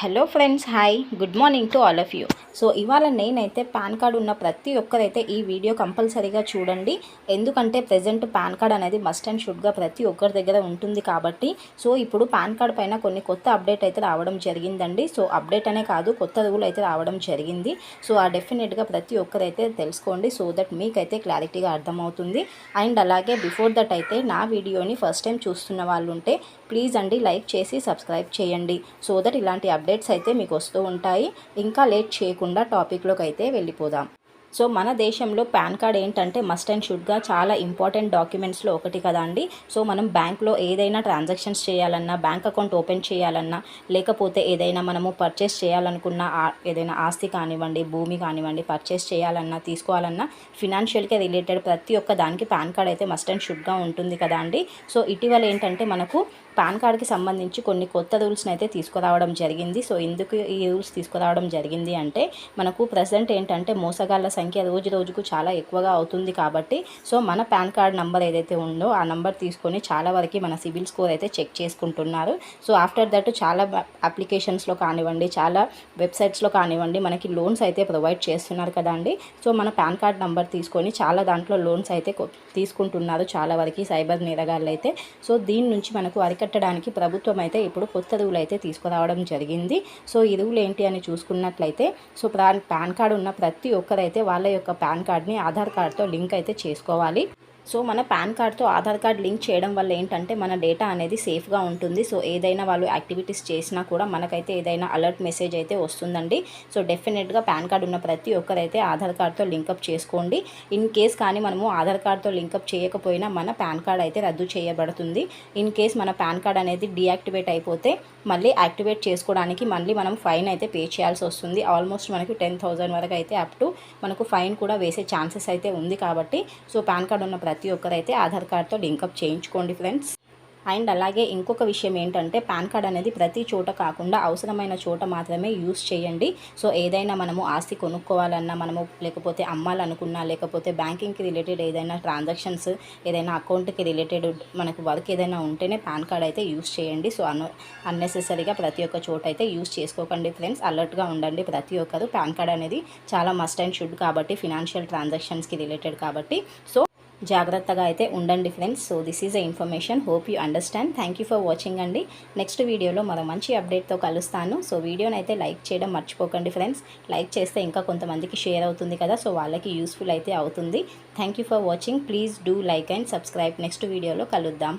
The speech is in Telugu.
Hello friends hi. Good morning to all of you. So ఇవాళ నేనైతే పాన్ కార్డ్ ఉన్న ప్రతి ఒక్కరైతే ఈ వీడియో కంపల్సరీగా చూడండి. ఎందుకంటే ప్రజెంట్ పాన్ కార్డ్ అనేది మస్ట్ అండ్ షుడ్గా ప్రతి ఒక్కరి దగ్గర ఉంటుంది కాబట్టి సో ఇప్పుడు పాన్ కార్డ్ పైన కొన్ని కొత్త అప్డేట్ అయితే రావడం జరిగిందండి. సో అప్డేట్ అనే కాదు కొత్త రూల్ అయితే రావడం జరిగింది. సో ఆ డెఫినెట్గా ప్రతి ఒక్కరైతే తెలుసుకోండి. సో దట్ మీకైతే క్లారిటీగా అర్థమవుతుంది. అండ్ అలాగే బిఫోర్ దట్ అయితే నా వీడియోని ఫస్ట్ టైం చూస్తున్న వాళ్ళు ఉంటే ప్లీజ్ అండి లైక్ చేసి సబ్స్క్రైబ్ చేయండి. సో దట్ ఇలాంటి అప్డేట్స్ అయితే మీకు వస్తూ ఉంటాయి. ఇంకా లేట్ చేయకుండా టాపిక్లోకి అయితే వెళ్ళిపోదాం. సో మన దేశంలో పాన్ కార్డ్ ఏంటంటే మస్ట్ అండ్ షుడ్గా చాలా ఇంపార్టెంట్ డాక్యుమెంట్స్లో ఒకటి కదా అండి. సో మనం బ్యాంక్లో ఏదైనా ట్రాన్సాక్షన్స్ చేయాలన్నా బ్యాంక్ అకౌంట్ ఓపెన్ చేయాలన్నా లేకపోతే ఏదైనా మనము పర్చేస్ చేయాలనుకున్న ఏదైనా ఆస్తి కానివ్వండి భూమి కానివ్వండి పర్చేస్ చేయాలన్నా తీసుకోవాలన్నా ఫినాన్షియల్కి రిలేటెడ్ ప్రతి ఒక్క దానికి పాన్ కార్డ్ అయితే మస్ట్ అండ్ షుడ్గా ఉంటుంది కదా అండి. సో ఇటీవల ఏంటంటే మనకు పాన్ కార్డ్కి సంబంధించి కొన్ని కొత్త రూల్స్ని అయితే తీసుకురావడం జరిగింది. సో ఎందుకు ఈ రూల్స్ తీసుకురావడం జరిగింది అంటే మనకు ప్రజెంట్ ఏంటంటే మోసగాళ్ళ సంఖ్య రోజు రోజుకు చాలా ఎక్కువగా అవుతుంది కాబట్టి సో మన పాన్ కార్డ్ నంబర్ ఏదైతే ఉందో ఆ నంబర్ తీసుకొని చాలా వరకు మన సిబిల్ స్కోర్ అయితే చెక్ చేసుకుంటున్నారు. సో ఆఫ్టర్ దట్ చాలా అప్లికేషన్స్లో కానివ్వండి చాలా వెబ్సైట్స్లో కానివ్వండి మనకి లోన్స్ అయితే ప్రొవైడ్ చేస్తున్నారు కదండి. సో మన పాన్ కార్డ్ నంబర్ తీసుకొని చాలా దాంట్లో లోన్స్ అయితే తీసుకుంటున్నారు చాలా వరకు సైబర్ నేరగాళ్ళు అయితే. సో దీని నుంచి మనకు అరికట్టడానికి ప్రభుత్వం అయితే ఇప్పుడు కొత్త రూల్ అయితే తీసుకురావడం జరిగింది. సో ఈ రూల్ ఏంటి అని చూసుకున్నట్లయితే సో పాన్ పాన్ కార్డు ఉన్న ప్రతి ఒక్కరైతే వాళ్ళ యొక్క పాన్ కార్డ్ని ఆధార్ కార్డ్తో లింక్ అయితే చేసుకోవాలి. సో మన పాన్ కార్డ్తో ఆధార్ కార్డ్ లింక్ చేయడం వల్ల ఏంటంటే మన డేటా అనేది సేఫ్గా ఉంటుంది. సో ఏదైనా వాళ్ళు యాక్టివిటీస్ చేసినా కూడా మనకైతే ఏదైనా అలర్ట్ మెసేజ్ అయితే వస్తుందండి. సో డెఫినెట్గా పాన్ కార్డ్ ఉన్న ప్రతి ఒక్కరైతే ఆధార్ కార్డ్తో లింకప్ చేసుకోండి. ఇన్ కేస్ కానీ మనము ఆధార్ కార్డ్తో లింకప్ చేయకపోయినా మన పాన్ కార్డ్ అయితే రద్దు చేయబడుతుంది. ఇన్ కేస్ మన పాన్ కార్డ్ అనేది డీయాక్టివేట్ అయిపోతే మళ్ళీ యాక్టివేట్ చేసుకోవడానికి మళ్ళీ మనం ఫైన్ అయితే పే చేయాల్సి వస్తుంది. ఆల్మోస్ట్ మనకి టెన్ థౌజండ్ వరకు అయితే అప్ టు మనకు ఫైన్ కూడా వేసే ఛాన్సెస్ అయితే ఉంది కాబట్టి సో పాన్ కార్డ్ ఉన్న ప్రతి ప్రతి ఒక్కరైతే ఆధార్ కార్డ్తో లింకప్ చేయించుకోండి ఫ్రెండ్స్. అండ్ అలాగే ఇంకొక విషయం ఏంటంటే పాన్ కార్డ్ అనేది ప్రతి చోట కాకుండా అవసరమైన చోట మాత్రమే యూస్ చేయండి. సో ఏదైనా మనము ఆస్తి కొనుక్కోవాలన్నా మనము లేకపోతే అమ్మాలనుకున్నా లేకపోతే బ్యాంకింగ్కి రిలేటెడ్ ఏదైనా ట్రాన్సాక్షన్స్ ఏదైనా అకౌంట్కి రిలేటెడ్ మనకు వర్క్ ఏదైనా ఉంటేనే పాన్ కార్డ్ అయితే యూస్ చేయండి. సో అన్ అన్నెసెసరీగా ప్రతి ఒక్క చోట అయితే యూస్ చేసుకోకండి ఫ్రెండ్స్. అలర్ట్గా ఉండండి ప్రతి ఒక్కరు. పాన్ కార్డ్ అనేది చాలా మస్ట్ అండ్ షుడ్ కాబట్టి ఫినాన్షియల్ ట్రాన్సాక్షన్స్కి రిలేటెడ్ కాబట్టి. సో జాగ్రత్తగా అయితే ఉండండి friends so this is a information hope you understand thank you for watching అండి. నెక్స్ట్ వీడియోలో మరో మంచి అప్డేట్తో కలుస్తాను. సో వీడియోని అయితే లైక్ చేయడం మర్చిపోకండి ఫ్రెండ్స్ లైక్ చేస్తే ఇంకా కొంతమందికి షేర్ అవుతుంది కదా. సో వాళ్ళకి యూస్ఫుల్ అయితే అవుతుంది. Thank you for watching please do like and subscribe next వీడియోలో కలుద్దాం.